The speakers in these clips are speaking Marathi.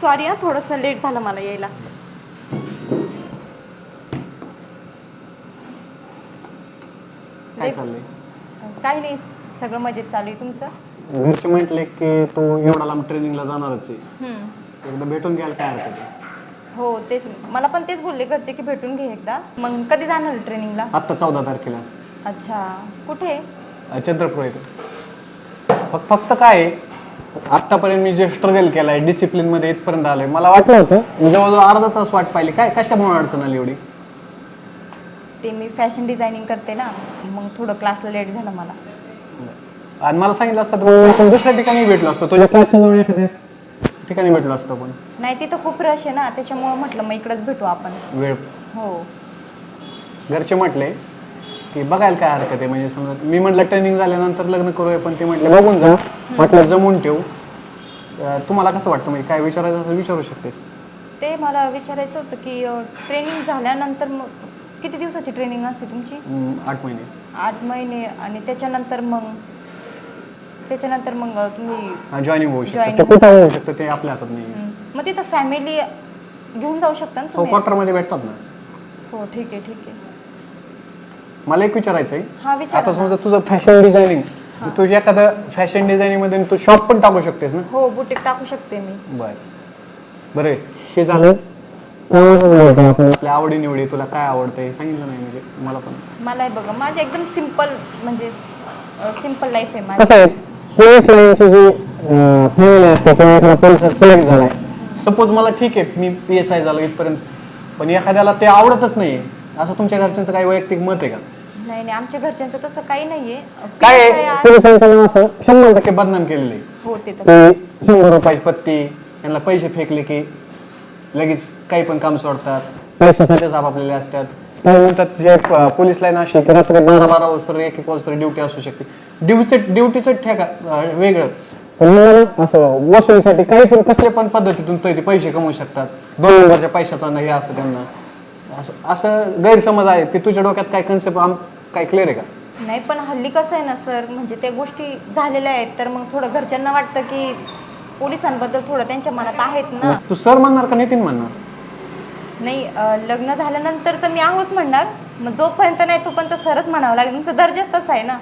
सॉरी हा थोडंसं लेट झालं मला यायला. काय चाललंय? काही नाही सगळं मजेत चालू आहे. तुमचं? घरचे म्हटले की तू एवढा लांब ट्रेनिंगला जाणारच आहे. हम्म. एकदा भेटून घ्यायला काय हरकत आहे हो तेच. मला पण तेच बोलले घरचे की भेटून घे एकदा. मग कधी जाणार ट्रेनिंगला आत्ता चौदा तारखेला. अच्छा. कुठे? अ, चंद्रपूर येतो. फक्त काय आहे, आत्तापर्यंत मी जे स्ट्रगल केलाय डिसिप्लिनमध्ये इथपर्यंत आलोय. मला वाटलं होतं जवळजवळ अर्धा तास वाट पाहिली. काय कशामुळे अडचण आली एवढी? ते मी फॅशन डिझायनिंग करते ना मग थोडं क्लासला लेट झालं मला. आणि मला सांगितलं असतं तर मग आपण दुसऱ्या ठिकाणी भेटलो असतो तुझ्या क्लासच्या जवळ एखाद्या ठिकाणी भेटलो असतो पण. नाही तिथं खूप रश आहे ना त्याच्यामुळं म्हटलं मग इकडंच भेटू आपण. वेळ. हो. घरचे म्हटले की बघायला काय हरकत आहे? म्हणजे समजा मी म्हटलं ट्रेनिंग झाल्यानंतर लग्न करूया पण ते म्हटले बघून जा. म्हटलं जमून ठेव. अं, तुम्हाला कसं वाटतं? म्हणजे काय विचारायचं असेल विचारू शकतेस. ते मला विचारायचं होतं की ट्रेनिंग झाल्यानंतर मग किती दिवसाची ट्रेनिंग असते तुमची? आठ महिने. आठ महिने आणि त्याच्यानंतर मग त्याच्यानंतर मग तुम्ही जॉईनिंग होऊ शकतं. Joining ते कुठं होऊ शकतं? ते आपल्या हातात नाही मग तिथं फॅमिली घेऊन जाऊ शकता ना हो तुम्ही? क्वार्टरमध्ये भेटतात ना. हो ठीक आहे ठीक आहे. मला एक विचारायचं आहे हा विचार आता समजा तुझं फॅशन डिझायनिंग तुझ्या एखादं फॅशन डिझायनिंगमध्ये तू शॉप पण टाकू शकतेस ना? हो बुटीक टाकू शकते मी. बर. बरं हे झालं. आपल्या आवडी निवडी तुला काय आवडतं हे सांगितलं नाही म्हणजे मला पण. मला हे बघा माझे एकदम सिंपल म्हणजे सिंपल लाईफ आहे माझी. कसं आहे पोलीस लाईनची जी फॅमिली असते किंवा एखादा पोलिसात सिलेक्ट झालाय. सपोज मला ठीक आहे मी पी एस आय झालो इथपर्यंत. पण एखाद्याला ते आवडतच नाही असं तुमच्या घरच्यांचं काही वैयक्तिक मत आहे का? नाही नाही आमच्या घरच्यांचं तसं काही नाहीये. काय पोलिसांचं असं शंभर टक्के बदनाम केलेलं. हो ते तर. की शंभर रुपयाची पत्ती यांना पैसे फेकले की लगेच काही पण काम सोडतात. पैशासाठीच आपापलेले असतात. काही म्हणतात जे प- पोलीस लाईन अशी की रात्री बारा बारा वाजता एक एक वाजता ड्युटी असू शकते. ड्युटीचं ड्युटीचं ठेका अं, वेगळं. पण मला ना असं वसुलीसाठी काही पण कसले पण पद्धतीतून तो ते पैसे कमवू शकतात. दोन नंबरच्या पैशाचा हे असतं त्यांना. असं असं गैरसमज आहे. ते तुझ्या डोक्यात काय कन्सेप्ट काय क्लिअर आहे का? नाही पण हल्ली कसं आहे ना सर म्हणजे त्या गोष्टी झालेल्या आहेत तर मग थोडं घरच्यांना वाटतं की पोलिसांबद्दल थोडं त्यांच्या मनात आहेत ना. तू सर म्हणणार का नितीन म्हणणार? नाही अं, लग्न झाल्यानंतर तर मी आहोच म्हणणार. मग जोपर्यंत नाही तोपर्यंत सरच म्हणावं लागेल. तुमचा दर्जाच तसा आहे ना.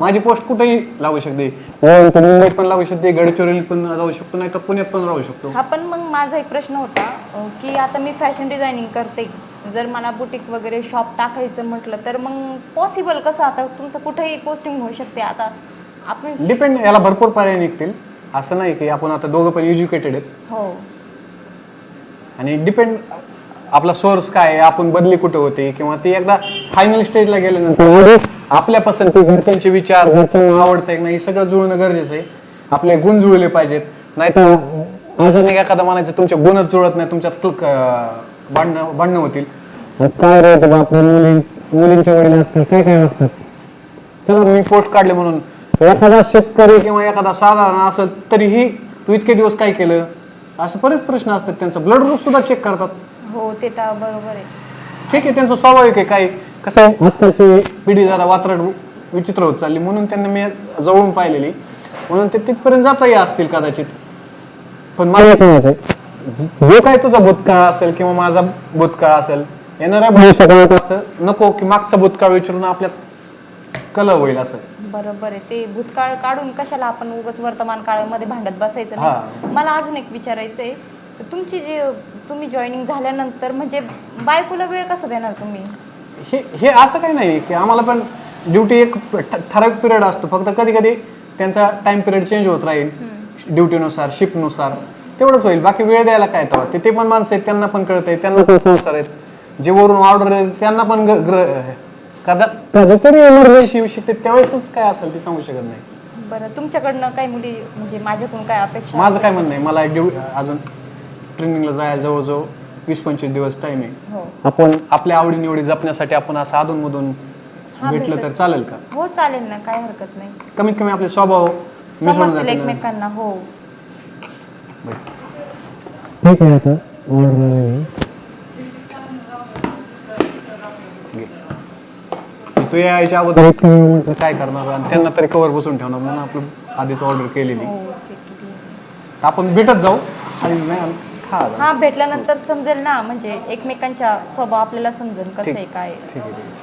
माझी पोस्ट कुठेही लागू शकते. मुंबईत पण लागू शकते गडचिरोलीत पण जाऊ शकतो नाही तर पुण्यात पण राहू शकतो. हा पण मग माझा एक प्रश्न होता अं, की आता मी फॅशन डिझायनिंग करते. जर मला बुटीक वगैरे शॉप टाकायचं म्हटलं तर मग पॉसिबल कसं? आता तुमचं कुठेही पोस्टिंग होऊ शकते. आता आपण डिपेंड याला भरपूर पर्याय निघतील. असं नाही की आपण आता दोघं पण एज्युकेटेड आहेत. हो. आणि डिपेंड आपला सोर्स काय आहे आपण बदली कुठे होते? किंवा ती एकदा फायनल स्टेजला गेल्यानंतर आपल्या पसंती घरच्यांचे विचार घरच्यांना आवडतं की नाही हे सगळं जुळणं गरजेचं आहे. आपले गुण जुळले पाहिजेत. नाही तर अचानक एखादा म्हणायचं तुमचे गुणच जुळत नाही तुमच्यात क्ल- भांडणं भांडणं होतील. काय रे ते बाप मुली मुलींच्या वडील आजकाल काय काय वागतात चला मी पोस्ट काढले म्हणून. एखादा शेतकरी किंवा एखादा साधारण असेल तरीही तू इतके दिवस काय केलं? असं बरेच प्रश्न असतात त्यांचा. ब्लड ग्रुप सुद्धा चेक करतात. हो ते तर बरोबर आहे. ठीक आहे त्यांचं स्वाभाविक आहे काय कसं आहे? आजकालची पिढी जरा वात्रट विचित्र होत चालली. म्हणून त्यांना मी जवळून पाहिलेली. म्हणून ते तिथपर्यंत जाताही असतील कदाचित. पण मला म्हणायचंय जो काय तुझा भूतकाळ असेल किंवा माझा भूतकाळ असेल येणाऱ्या भविष्यकाळात असं नको की मागचा भूतकाळ विचारून आपल्यात कल होईल असं. बरोबर आहे. ते भूतकाळ काढून कशाला आपण उगाच वर्तमान काळामध्ये भांडत बसायचं. नाही? मला अजून एक विचारायचं आहे तुमची जी तुम्ही जॉईनिंग झाल्यानंतर म्हणजे बायकोला वेळ कसा देणार तुम्ही? हे हे असं काही नाही की आम्हाला पण ड्युटी एक ठ- ठराविक पिरियड असतो. फक्त कधी कधी त्यांचा टाइम पिरियड चेंज होत राहील. ड्युटीनुसार शिफ्टनुसार तेवढंच होईल. बाकी वेळ द्यायला काय तेव्हा ते? ते पण माणसं आहेत त्यांना पण कळतंय. त्यांना पण संसार आहेत. जे वरून ऑर्डर आहेत त्यांना पण ग- ग्र कदा कधीतरी एमर्जन्सी येऊ शकते त्यावेळेसच काय असेल ते सांगू शकत नाही. बरं तुमच्याकडनं काही मुली म्हणजे माझ्याकडून काय अपेक्षा माझं काय म्हणणं आहे? मला ड्यु अजून ट्रेनिंगला जायला जवळजवळ वीस पंचवीस दिवस टाइम आहे. हो. आपण आपल्या आवडीनिवडी जपण्यासाठी आपण असं अधूनमधून भेटलं. तर चालेल का? हो चालेल ना. काय हरकत नाही. कमीत कमी आपले स्वभाव मिसळून समजतील जातील ना. एकमेकांना. हो. ठीक आहे आता. ऑर्डर तू यायच्या अगोदर इतकं वेळ म्हटलं काय करणार आणि त्यांना तरी कवर बसून ठेवणार म्हणून आपलं आधीच ऑर्डर केलेली. हो आपण भेटत जाऊ. आणि नाही आलं, हा हा भेटल्यानंतर समजेल ना म्हणजे एकमेकांच्या स्वभाव आपल्याला समजेल कसं आहे काय आहे. ठीक आहे ठीक आहे.